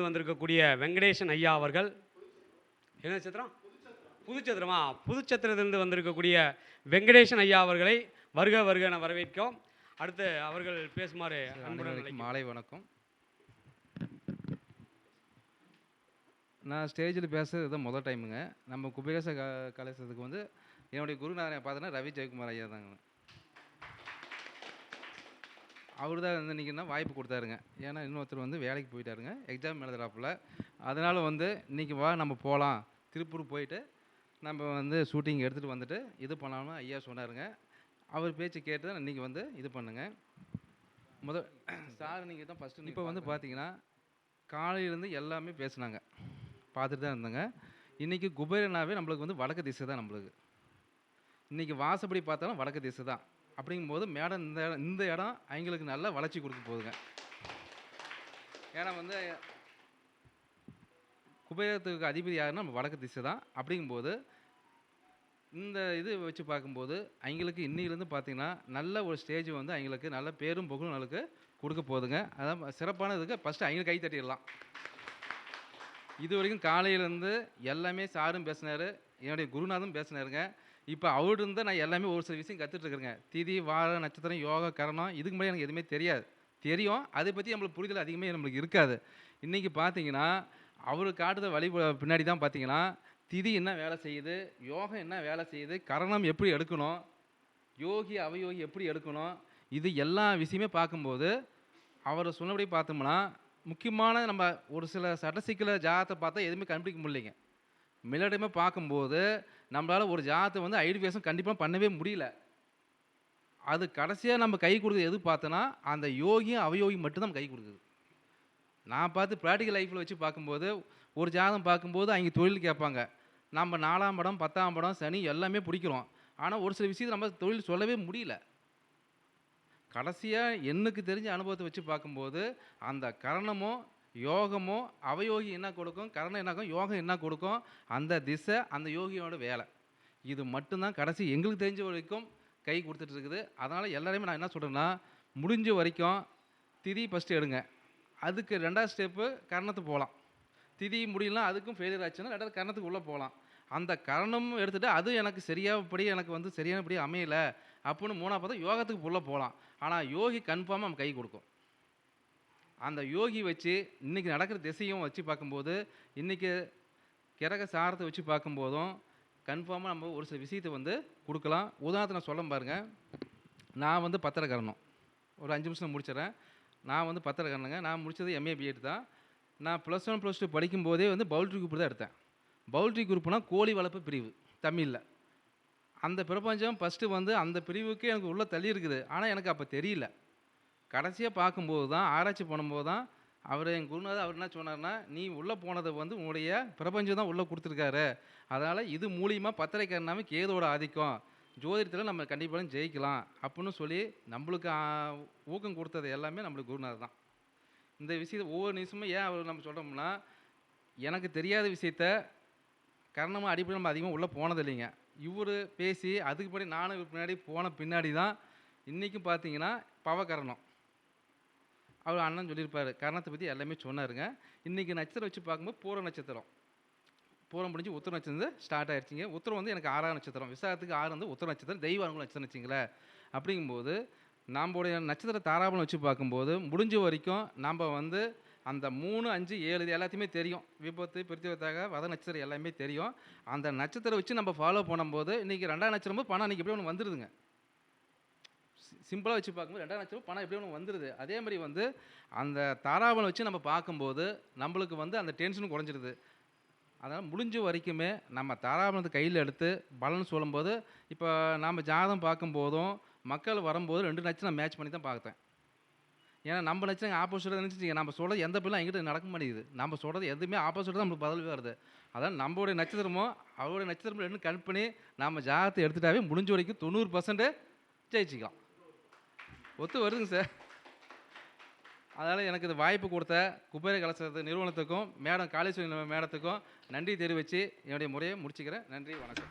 வந்திருக்கக்கூடிய வெங்கடேசன் ஐயா அவர்கள். என்ன நட்சத்திரம்? புதுச்சத்திரமா. புதுச்சத்திரத்திலிருந்து வந்திருக்கக்கூடிய வெங்கடேசன் ஐயா அவர்களை வருக வருக என வரவேற்கிறோம். அடுத்து அவர்கள் பேசுமாறு அன்புடன். மாலை வணக்கம். நான் ஸ்டேஜில் பேசுறது இதுதான் முதல் டைமுங்க. நம்ம குபேரச க கலைச்சதுக்கு வந்து என்னுடைய குருநாதனை பார்த்தோன்னா ரவி ஜெயக்குமார் ஐயா தாங்க. அவர் தான் வந்து இன்றைக்கி வாய்ப்பு கொடுத்தாருங்க. ஏன்னா இன்னொருத்தர் வந்து வேலைக்கு போயிட்டாருங்க. எக்ஸாம் எழுதுறாப்புல. அதனால் வந்து இன்றைக்கி வா நம்ம போகலாம் திருப்பூர் போயிட்டு நம்ம வந்து ஷூட்டிங் எடுத்துகிட்டு வந்துட்டு இது பண்ணலாம்னு ஐயா சொன்னாருங்க. அவர் பேச்சு கேட்டு தான் இன்றைக்கி வந்து இது பண்ணுங்க. முத சார் நீங்கள் தான் ஃபஸ்ட்டு இப்போ வந்து பார்த்தீங்கன்னா காலையிலேருந்து எல்லாமே பேசுனாங்க. பார்த்துட்டு தான் இருந்தாங்க. இன்றைக்கி குபேரனாவே நம்மளுக்கு வந்து வடக்கு திசை தான் நம்மளுக்கு. இன்றைக்கி வாசப்படி பார்த்தாலும் வடக்கு திசை தான். அப்படிங்கும்போது மேடம் இந்த இடம் இந்த இடம் அவங்களுக்கு நல்ல வளர்ச்சி கொடுக்க போகுதுங்க. ஏன்னா வந்து குபேரத்துக்கு அதிபதி யாருன்னா நம்ம வடக்கு திசை தான். அப்படிங்கும்போது இந்த இது வச்சு பார்க்கும்போது அவங்களுக்கு இன்னிலேருந்து பார்த்தீங்கன்னா நல்ல ஒரு ஸ்டேஜ் வந்து அவங்களுக்கு நல்ல பேரும் புகழும் நம்மளுக்கு கொடுக்க போகுதுங்க. அதான் சிறப்பானதுக்கு ஃபஸ்ட்டு அவங்களுக்கு கை தட்டிடலாம். இது வரைக்கும் காலையிலேருந்து எல்லாமே சாரும் பேசினார். என்னுடைய குருநாதரும் பேசினாருங்க. இப்போ அவர்கிட்ட நான் எல்லாமே ஒரு சில விஷயம் கற்றுட்ருக்குறேங்க திதி வார நட்சத்திரம் யோகா கரணம் இதுக்கு முன்னாடி எனக்கு எதுவுமே தெரியாது. தெரியும். அதை பற்றி நம்மளுக்கு புரிதல் அதிகமாக நம்மளுக்கு இருக்காது. இன்றைக்கி பார்த்தீங்கன்னா அவர் காட்டுற வழி பின்னாடி தான் பார்த்தீங்கன்னா திதி என்ன வேலை செய்யுது யோகம் என்ன வேலை செய்யுது கரணம் எப்படி எடுக்கணும் யோகி அவயோகி எப்படி எடுக்கணும் இது எல்லா விஷயமே பார்க்கும்போது அவரை சொன்னபடி பார்த்தோம்னா முக்கியமான நம்ம ஒரு சில சட்டசிக்கல ஜாதத்தை பார்த்தா எதுவுமே கண்டுபிடிக்க முடியலைங்க. மில்லடைமே பார்க்கும்போது நம்மளால் ஒரு ஜாதத்தை வந்து ஐடிஃபிகேஷன் கண்டிப்பாக பண்ணவே முடியல. அது கடைசியாக நம்ம கை கொடுக்குறது எது பார்த்தோன்னா அந்த யோகியும் அவயோகியும் மட்டும்தான் கை கொடுக்குது. நான் பார்த்து ப்ராக்டிக்கல் லைஃப்பில் வச்சு பார்க்கும்போது ஒரு ஜாதகம் பார்க்கும்போது அவங்க தொழில் கேட்பாங்க. நம்ம நாலாம் படம் பத்தாம் படம் சனி எல்லாமே பிடிக்கிறோம். ஆனால் ஒரு சில விஷயத்தை நம்ம தொழில் சொல்லவே முடியல. கடைசியாக எனக்கு தெரிஞ்ச அனுபவத்தை வச்சு பார்க்கும்போது அந்த கரணமும் யோகமும் அவயோகி என்ன கொடுக்கும்? கரணம் என்ன ஆகும் யோகம் என்ன கொடுக்கும்? அந்த திசை அந்த யோகியோட வேலை. இது மட்டும்தான் கடைசி. எங்களுக்கு தெரிஞ்ச வரைக்கும் கை கொடுத்துட்டு இருக்குது. அதனால் எல்லாரையுமே நான் என்ன சொல்கிறேன்னா முடிஞ்ச வரைக்கும் திதி ஃபஸ்ட்டு எடுங்க. அதுக்கு ரெண்டாவது ஸ்டெப்பு கரணத்துக்கு போகலாம் திதி முடியலாம் அதுக்கும் ஃபெயிலியர் ஆச்சுன்னா ரெண்டாவது கரணத்துக்கு உள்ளே போகலாம் அந்த கரணமும் எடுத்துகிட்டு அது எனக்கு சரியாகப்படி எனக்கு வந்து சரியானபடி அமையலை அப்படின்னு மூணாவது பார்த்தா யோகத்துக்கு உள்ளே போகலாம் ஆனால் யோகி கன்ஃபார்மாக நம்ம கை கொடுக்கும். அந்த யோகி வச்சு இன்றைக்கி நடக்கிற திசையும் வச்சு பார்க்கும்போது இன்றைக்கி கிரக சாரத்தை வச்சு பார்க்கும்போதும் கன்ஃபார்மாக நம்ம ஒரு சில விஷயத்தை வந்து கொடுக்கலாம். உதாரணத்தை நான் சொல்ல பாருங்க. நான் வந்து பத்திரக்கரணம் ஒரு அஞ்சு நிமிஷம் முடிச்சிடறேன். நான் வந்து பத்திரக்கரணங்க நான் முடித்தது எம்ஏ பிஎட் தான். நான் ப்ளஸ் ஒன் ப்ளஸ் டூ படிக்கும்போதே வந்து பவுல்ட்ரி குரூப் தான் எடுத்தேன். பவுல்ட்ரி குரூப்னால் கோழி வளர்ப்பு பிரிவு தமிழில். அந்த பிரபஞ்சம் ஃபஸ்ட்டு வந்து அந்த பிரிவுக்கு எனக்கு உள்ளே தள்ளி இருக்குது. ஆனால் எனக்கு அப்போ தெரியல. கடைசியாக பார்க்கும்போது தான் ஆராய்ச்சி பண்ணும்போது தான் அவர் என் குருநாதர் அவர் என்ன சொன்னார்னா நீ உள்ளே போனதை வந்து உன்னுடைய பிரபஞ்சம் தான் உள்ளே கொடுத்துருக்காரு. அதனால் இது மூலியமாக பத்திரிக்கைனாமே கேதோட ஆதிக்கம். ஜோதிடத்தில் நம்ம கண்டிப்பாக ஜெயிக்கலாம். அப்படின்னு சொல்லி நம்மளுக்கு ஊக்கம் கொடுத்தது எல்லாமே நம்மளுக்கு குருநாதர் தான். இந்த விஷயத்தை ஒவ்வொரு நிமிஷமும் ஏன் அவர் நம்ம சொல்கிறோம்னா எனக்கு தெரியாத விஷயத்த கரணமாக அடிப்படையில் நம்ம அதிகமாக உள்ளே போனது இல்லைங்க. இவர் பேசி அதுக்கு பின்னாடி நானும் பின்னாடி போன பின்னாடி தான் இன்றைக்கும் பார்த்தீங்கன்னா பவகரணம் அவர் அண்ணன் சொல்லியிருப்பாரு. கரணத்தை பற்றி எல்லாமே சொன்னாருங்க. இன்றைக்கி நட்சத்திரம் வச்சு பார்க்கும்போது பூர நட்சத்திரம். பூரம் முடிஞ்சு உத்தர நட்சத்திரம் ஸ்டார்ட் ஆயிடுச்சிங்க. உத்தரம் வந்து எனக்கு ஆறாம் நட்சத்திரம். விசாரத்துக்கு ஆறு வந்து உத்தர நட்சத்திரம் தெய்வ அனுகூல நட்சத்திரம் வச்சிங்களேன். அப்படிங்கும்போது நம்மளுடைய நட்சத்திர தாராபலம் வச்சு பார்க்கும்போது முடிஞ்ச வரைக்கும் நம்ம வந்து அந்த மூணு அஞ்சு ஏழு இது எல்லாத்தையுமே தெரியும். விபத்து பிரித்திவத்தாக வத நட்சத்திரம் எல்லாமே தெரியும். அந்த நட்சத்திரம் வச்சு நம்ம ஃபாலோ பண்ணும்போது இன்றைக்கி ரெண்டாம் நட்சத்திரமும் பணம் இன்றைக்கி எப்படி ஒன்று வந்துடுதுங்க சிம்பிளாக வச்சு பார்க்கும்போது ரெண்டாம் நட்சத்திரம் பணம் எப்படி ஒன்று வந்துடுது அதே மாதிரி வந்து அந்த தாராபலம் வச்சு நம்ம பார்க்கும்போது நம்மளுக்கு வந்து அந்த டென்ஷனும் குறைஞ்சிடுது அதனால் முடிஞ்ச வரைக்குமே நம்ம தாராபலத்தை கையில் எடுத்து பலன் சொல்லும்போது இப்போ நாம் ஜாதகம் பார்க்கும்போதும் மக்கள் வரும்போது ரெண்டு நட்சத்திரம் மேட்ச் பண்ணி தான் பார்த்தேன் ஏன்னா நம்ம நட்சத்திரம் ஆப்போசிட்டாக நினச்சிங்க நம்ம சொல்கிறது எந்த பிள்ளைம் எங்கிட்ட நடக்க மாட்டேங்குது. நம்ம சொல்கிறது எதுவுமே ஆப்போசிட்டாக தான் நம்மளுக்கு பதில் வருது. அதான் நம்மளுடைய நட்சத்திரமும் அவருடைய நட்சத்திரமும் ரெண்டு கண் பண்ணி நம்ம ஜாதகத்தை எடுத்துட்டாவே முடிஞ்ச வரைக்கும் தொண்ணூறு பர்சன்ட்டு ஜெயிச்சிக்கலாம். ஒத்து வருதுங்க சார். அதனால் எனக்கு இந்த வாய்ப்பு கொடுத்த குபேர கலாச்சாரத்து நிறுவனத்துக்கும் மேடம் காளீஸ்வரி மேடத்துக்கும் நன்றி தெரிவித்து என்னுடைய முறையை முடிச்சுக்கிறேன். நன்றி வணக்கம்.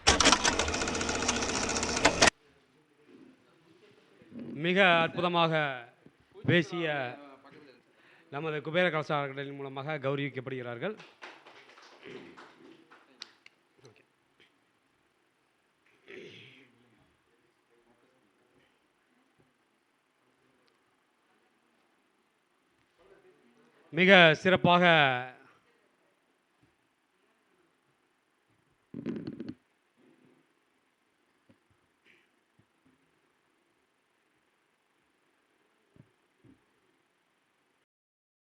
மிக அற்புதமாக பேசிய நமது குபேர கலச மூலமாக கௌரவிக்கப்படுகிறார்கள். மிக சிறப்பாக